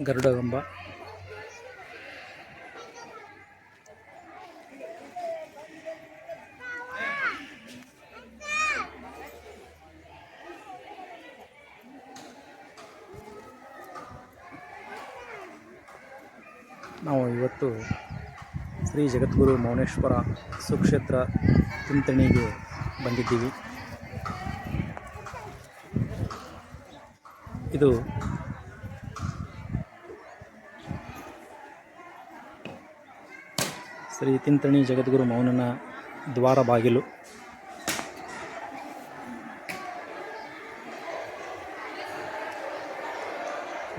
ಗರುಡಗಂಬ ನಾವು ಇವತ್ತು ಶ್ರೀ ಜಗದ್ಗುರು ಮೌನೇಶ್ವರ ಸುಕ್ಷೇತ್ರ ಚಿಂತಣಿಗೆ ಬಂದಿದ್ದೀವಿ. ಇದು ಶ್ರೀ ತಿಂತಣಿ ಜಗದ್ಗುರು ಮೌನನ ದ್ವಾರ ಬಾಗಿಲು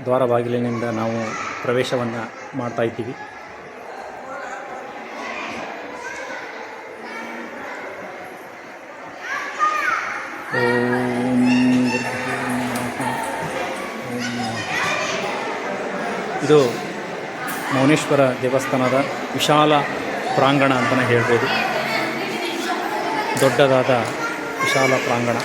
ದ್ವಾರ ಬಾಗಿಲಿನಿಂದ ನಾವು ಪ್ರವೇಶವನ್ನು ಮಾಡ್ತಾ ಇದ್ದೀವಿ. ಇದು ಮೌನೇಶ್ವರ ದೇವಸ್ಥಾನದ ವಿಶಾಲ ಪ್ರಾಂಗಣ ಅಂತಲೇ ಹೇಳ್ಬೋದು. ದೊಡ್ಡದಾದ ವಿಶಾಲ ಪ್ರಾಂಗಣ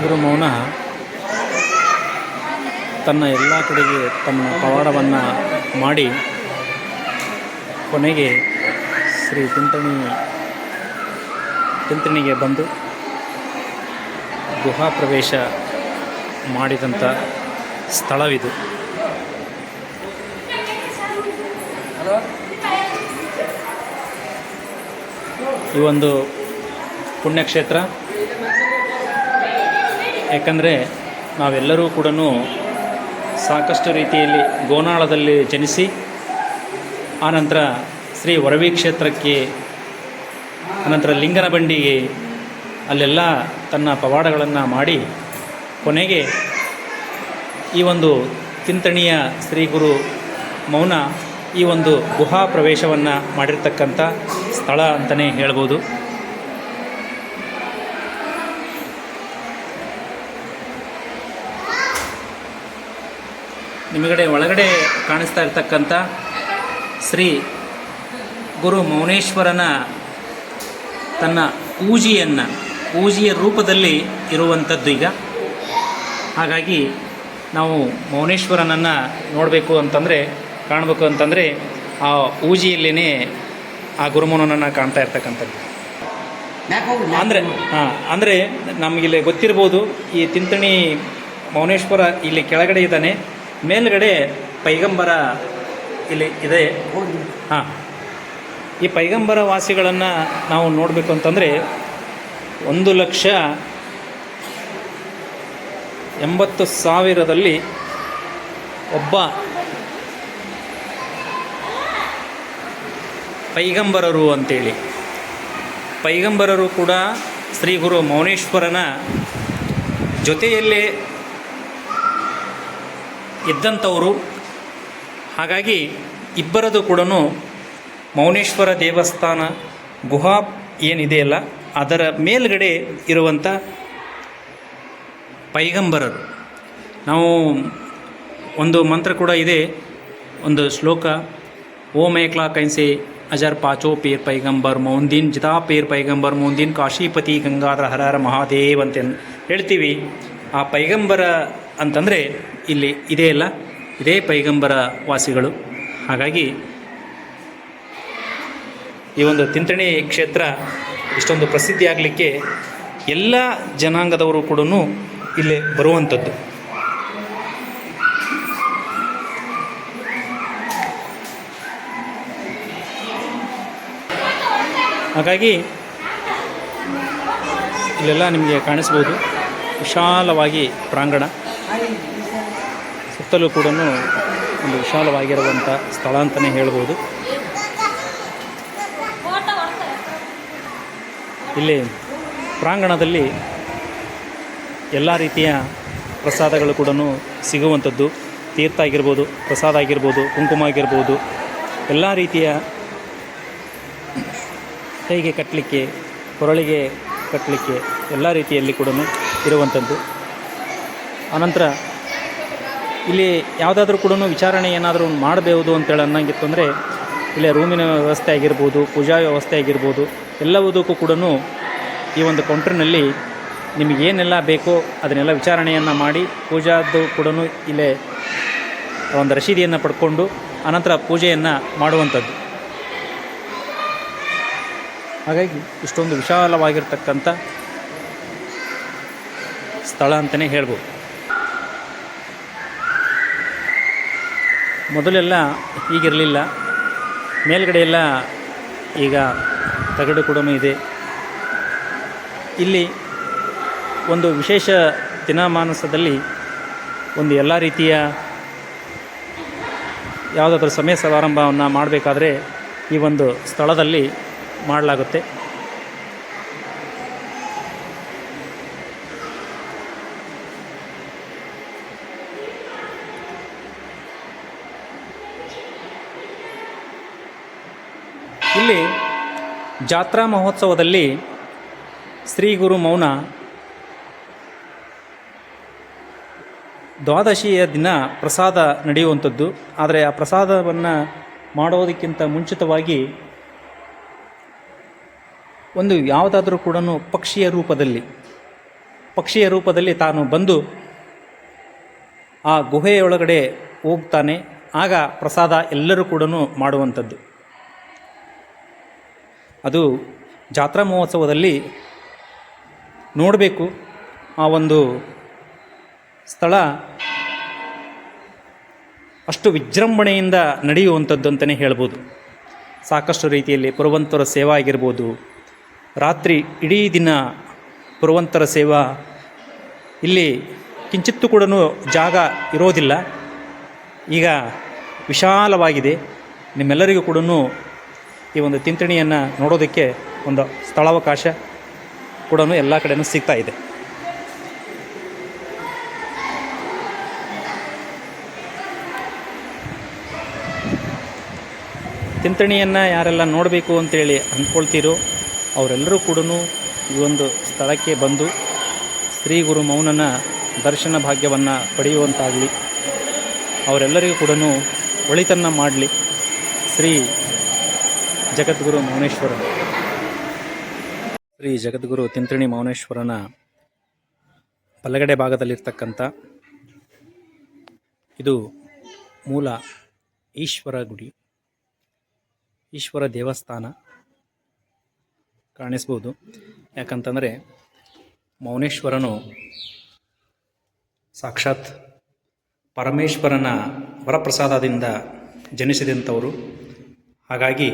ಗುರು ಮೌನ ತನ್ನ ಎಲ್ಲ ಕಡೆಗೆ ತಮ್ಮ ಪವಾಡವನ್ನು ಮಾಡಿ ಕೊನೆಗೆ ಶ್ರೀ ತಿಂತಣಿ ತಿಂತಣಿಗೆ ಬಂದು ಗುಹಾ ಪ್ರವೇಶ ಮಾಡಿದಂಥ ಸ್ಥಳವಿದು. ಈ ಒಂದು ಪುಣ್ಯಕ್ಷೇತ್ರ. ಯಾಕಂದರೆ ನಾವೆಲ್ಲರೂ ಕೂಡ ಸಾಕಷ್ಟು ರೀತಿಯಲ್ಲಿ ಗೋನಾಳದಲ್ಲಿ ಜನಿಸಿ, ಆನಂತರ ಶ್ರೀ ವರವಿ ಕ್ಷೇತ್ರಕ್ಕೆ, ಆನಂತರ ಲಿಂಗನ ಬಂಡಿಗೆ ಅಲ್ಲೆಲ್ಲ ತನ್ನ ಪವಾಡಗಳನ್ನು ಮಾಡಿ ಕೊನೆಗೆ ಈ ಒಂದು ತಿಂತಣಿಯ ಶ್ರೀ ಗುರು ಮೌನ ಈ ಒಂದು ಗುಹಾ ಪ್ರವೇಶವನ್ನು ಮಾಡಿರ್ತಕ್ಕಂಥ ಸ್ಥಳ ಅಂತಲೇ ಹೇಳ್ಬೋದು. ನಿಮಗಡೆ ಒಳಗಡೆ ಕಾಣಿಸ್ತಾ ಇರ್ತಕ್ಕಂಥ ಶ್ರೀ ಗುರು ಮೌನೇಶ್ವರನ ತನ್ನ ಪೂಜೆಯನ್ನು, ಪೂಜೆಯ ರೂಪದಲ್ಲಿ ಇರುವಂಥದ್ದು ಈಗ. ಹಾಗಾಗಿ ನಾವು ಮೌನೇಶ್ವರನನ್ನು ನೋಡಬೇಕು ಅಂತಂದರೆ, ಕಾಣಬೇಕು ಅಂತಂದರೆ ಆ ಪೂಜೆಯಲ್ಲೇ ಆ ಗುರುಮೌನನನ್ನು ಕಾಣ್ತಾ ಇರ್ತಕ್ಕಂಥದ್ದು. ಅಂದರೆ, ಹಾಂ, ಅಂದರೆ ನಮಗಿಲ್ಲಿ ಗೊತ್ತಿರ್ಬೋದು ಈ ತಿಂತಣಿ ಮೌನೇಶ್ವರ ಇಲ್ಲಿ ಕೆಳಗಡೆ ಇದ್ದಾನೆ. ಮೇಲ್ಗಡೆ ಪೈಗಂಬರ ಇಲ್ಲಿ ಇದೆ. ಹಾಂ. ಈ ಪೈಗಂಬರ ವಾಸಿಗಳನ್ನು ನಾವು ನೋಡಬೇಕು ಅಂತಂದರೆ ಒಂದು ಲಕ್ಷ ಎಂಬತ್ತು ಸಾವಿರದಲ್ಲಿ ಒಬ್ಬ ಪೈಗಂಬರರು ಅಂತೇಳಿ. ಪೈಗಂಬರರು ಕೂಡ ಶ್ರೀ ಗುರು ಮೌನೇಶ್ವರನ ಜೊತೆಯಲ್ಲೇ ಇದ್ದಂಥವರು. ಹಾಗಾಗಿ ಇಬ್ಬರದು ಕೂಡ ಮೌನೇಶ್ವರ ದೇವಸ್ಥಾನ ಗುಹಾ ಏನಿದೆಯಲ್ಲ ಅದರ ಮೇಲ್ಗಡೆ ಇರುವಂಥ ಪೈಗಂಬರರು. ನಾವು ಒಂದು ಮಂತ್ರ ಕೂಡ ಇದೆ, ಒಂದು ಶ್ಲೋಕ, ಓಂ ಏಕ್ಲಾ ಕೈನ್ಸೆ ಅಜರ್ ಪಾಚೋ ಪೇರ್ ಪೈಗಂಬರ್ ಮೌಂದಿನ್ ಜಿತಾ ಪೇರ್ ಪೈಗಂಬರ್ ಮೌಂದಿನ್ ಕಾಶೀಪತಿ ಗಂಗಾಧರ ಹರಹರ ಮಹಾದೇವ್ ಅಂತ ಹೇಳ್ತೀವಿ. ಆ ಪೈಗಂಬರ ಅಂತಂದರೆ ಇಲ್ಲಿ ಇದೇ ಅಲ್ಲ, ಇದೇ ಪೈಗಂಬರ ವಾಸಿಗಳು. ಹಾಗಾಗಿ ಈ ಒಂದು ತಿಂತಣಿ ಕ್ಷೇತ್ರ ಇಷ್ಟೊಂದು ಪ್ರಸಿದ್ಧಿ ಆಗಲಿಕ್ಕೆ ಎಲ್ಲ ಜನಾಂಗದವರು ಕೂಡ ಇಲ್ಲಿ ಬರುವಂಥದ್ದು. ಹಾಗಾಗಿ ಇಲ್ಲೆಲ್ಲ ನಿಮಗೆ ಕಾಣಿಸ್ಬೋದು. ವಿಶಾಲವಾಗಿ ಪ್ರಾಂಗಣ. ಸುತ್ತಲೂ ಕೂಡ ಒಂದು ವಿಶಾಲವಾಗಿರುವಂಥ ಸ್ಥಳ ಅಂತಲೇ ಹೇಳ್ಬೋದು. ಇಲ್ಲಿ ಪ್ರಾಂಗಣದಲ್ಲಿ ಎಲ್ಲ ರೀತಿಯ ಪ್ರಸಾದಗಳು ಕೂಡ ಸಿಗುವಂಥದ್ದು. ತೀರ್ಥ ಆಗಿರ್ಬೋದು, ಪ್ರಸಾದ ಆಗಿರ್ಬೋದು, ಕುಂಕುಮ ಆಗಿರ್ಬೋದು, ಎಲ್ಲ ರೀತಿಯ ಕೈಗೆ ಕಟ್ಟಲಿಕ್ಕೆ, ಕೊರಳಿಗೆ ಕಟ್ಟಲಿಕ್ಕೆ ಎಲ್ಲ ರೀತಿಯಲ್ಲಿ ಕೂಡ ಇರುವಂಥದ್ದು. ಆನಂತರ ಇಲ್ಲಿ ಯಾವುದಾದ್ರೂ ಕೂಡ ವಿಚಾರಣೆ ಏನಾದರೂ ಮಾಡಬಹುದು ಅಂತೇಳಿ ಅನ್ನಂಗಿತ್ತು ಅಂದರೆ, ಇಲ್ಲೇ ರೂಮಿನ ವ್ಯವಸ್ಥೆ ಆಗಿರ್ಬೋದು ಪೂಜಾ ವ್ಯವಸ್ಥೆ ಆಗಿರ್ಬೋದು, ಎಲ್ಲವುದಕ್ಕೂ ಕೂಡ ಈ ಒಂದು ಕೌಂಟ್ರಿನಲ್ಲಿ ನಿಮಗೇನೆಲ್ಲ ಬೇಕೋ ಅದನ್ನೆಲ್ಲ ವಿಚಾರಣೆಯನ್ನು ಮಾಡಿ, ಪೂಜಾದ್ದು ಕೂಡ ಇಲ್ಲೇ ಒಂದು ರಶೀದಿಯನ್ನು ಪಡ್ಕೊಂಡು, ಅನಂತರ ಪೂಜೆಯನ್ನು ಮಾಡುವಂಥದ್ದು. ಹಾಗಾಗಿ ಇಷ್ಟೊಂದು ವಿಶಾಲವಾಗಿರ್ತಕ್ಕಂಥ ಸ್ಥಳ ಅಂತಲೇ ಹೇಳ್ಬೋದು. ಮೊದಲೆಲ್ಲ ಈಗಿರಲಿಲ್ಲ ಮೇಲ್ಗಡೆ ಎಲ್ಲ ಈಗ ತಗಡು ಕೂಡ ಇದೆ. ಇಲ್ಲಿ ಒಂದು ವಿಶೇಷ ದಿನಮಾನಸದಲ್ಲಿ ಒಂದು ಎಲ್ಲ ರೀತಿಯ ಯಾವುದಾದ್ರೂ ಸಮಯ ಸಮಾರಂಭವನ್ನು ಮಾಡಬೇಕಾದ್ರೆ ಈ ಒಂದು ಸ್ಥಳದಲ್ಲಿ ಮಾಡಲಾಗುತ್ತೆ ಇಲ್ಲಿ ಜಾತ್ರಾ ಮಹೋತ್ಸವದಲ್ಲಿ ಶ್ರೀ ಗುರು ಮೌನ. ದ್ವಾದಶಿಯ ದಿನ ಪ್ರಸಾದ ನಡೆಯುವಂಥದ್ದು. ಆದರೆ ಆ ಪ್ರಸಾದವನ್ನು ಮಾಡೋದಕ್ಕಿಂತ ಮುಂಚಿತವಾಗಿ ಒಂದು ಯಾವುದಾದರೂ ಕೂಡ ಪಕ್ಷಿಯ ರೂಪದಲ್ಲಿ ಪಕ್ಷಿಯ ರೂಪದಲ್ಲಿ ತಾನು ಬಂದು ಆ ಗುಹೆಯೊಳಗಡೆ ಹೋಗ್ತಾನೆ. ಆಗ ಪ್ರಸಾದ ಎಲ್ಲರೂ ಕೂಡ ಮಾಡುವಂಥದ್ದು. ಅದು ಜಾತ್ರಾ ಮಹೋತ್ಸವದಲ್ಲಿ ನೋಡಬೇಕು ಆ ಒಂದು ಸ್ಥಳ. ಅಷ್ಟು ವಿಜೃಂಭಣೆಯಿಂದ ನಡೆಯುವಂಥದ್ದು ಅಂತಲೇ ಹೇಳ್ಬೋದು. ಸಾಕಷ್ಟು ರೀತಿಯಲ್ಲಿ ಪುರವಂತರ ಸೇವಾ ಆಗಿರ್ಬೋದು. ರಾತ್ರಿ ಇಡೀ ದಿನ ಪುರವಂತರ ಸೇವಾ. ಇಲ್ಲಿ ಕಿಂಚಿತ್ತು ಕೂಡ ಜಾಗ ಇರೋದಿಲ್ಲ. ಈಗ ವಿಶಾಲವಾಗಿದೆ. ನಿಮ್ಮೆಲ್ಲರಿಗೂ ಕೂಡ ಈ ಒಂದು ತಿಂತಣಿಯನ್ನು ನೋಡೋದಕ್ಕೆ ಒಂದು ಸ್ಥಳಾವಕಾಶ ಕೂಡ ಎಲ್ಲ ಕಡೆಯೂ ಸಿಗ್ತಾ ಇದೆ. ತಿಂತಣಿಯನ್ನು ಯಾರೆಲ್ಲ ನೋಡಬೇಕು ಅಂತೇಳಿ ಅಂದ್ಕೊಳ್ತೀರೋ ಅವರೆಲ್ಲರೂ ಕೂಡ ಈ ಒಂದು ಸ್ಥಳಕ್ಕೆ ಬಂದು ಶ್ರೀ ಗುರು ಮೌನನ ದರ್ಶನ ಭಾಗ್ಯವನ್ನು ಪಡೆಯುವಂತಾಗಲಿ, ಅವರೆಲ್ಲರಿಗೂ ಕೂಡ ಒಳಿತನ್ನು ಮಾಡಲಿ. ಶ್ರೀ ಜಗದ್ಗುರು ಮೌನೇಶ್ವರ. ಶ್ರೀ ಜಗದ್ಗುರು ತಿಂತ್ರಿಣಿ ಮೌನೇಶ್ವರನ ಬಲಗಡೆ ಭಾಗದಲ್ಲಿರ್ತಕ್ಕಂಥ ಇದು ಮೂಲ ಈಶ್ವರ ಗುಡಿ. ಈಶ್ವರ ದೇವಸ್ಥಾನ ಕಾಣಿಸ್ಬೋದು. ಯಾಕಂತಂದರೆ ಮೌನೇಶ್ವರನು ಸಾಕ್ಷಾತ್ ಪರಮೇಶ್ವರನ ವರಪ್ರಸಾದದಿಂದ ಜನಿಸಿದಂಥವರು. ಹಾಗಾಗಿ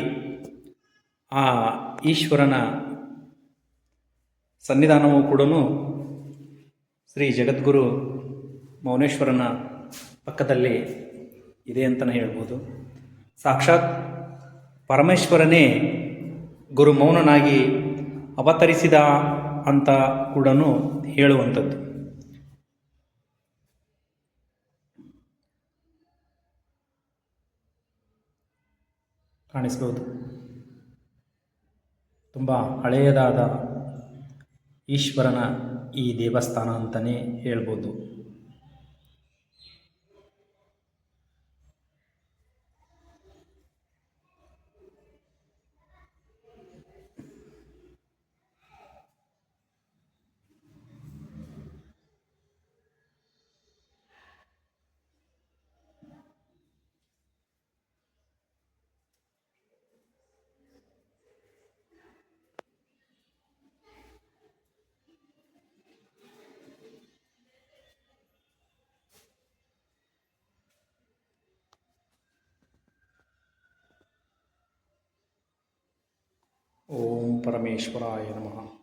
ಆ ಈಶ್ವರನ ಸನ್ನಿಧಾನವೂ ಕೂಡ ಶ್ರೀ ಜಗದ್ಗುರು ಮೌನೇಶ್ವರನ ಪಕ್ಕದಲ್ಲಿ ಇದೆ ಅಂತಲೇ ಹೇಳ್ಬೋದು. ಸಾಕ್ಷಾತ್ ಪರಮೇಶ್ವರನೇ ಗುರು ಮೌನನಾಗಿ ಅವತರಿಸಿದ ಅಂತ ಕೂಡ ಹೇಳುವಂಥದ್ದು. ಕಾಣಿಸ್ಬೋದು. ತುಂಬ ಹಳೆಯದಾದ ಈಶ್ವರನ ಈ ದೇವಸ್ಥಾನ ಅಂತಲೇ ಹೇಳ್ಬೋದು. ओम परमेश्वराय नमः।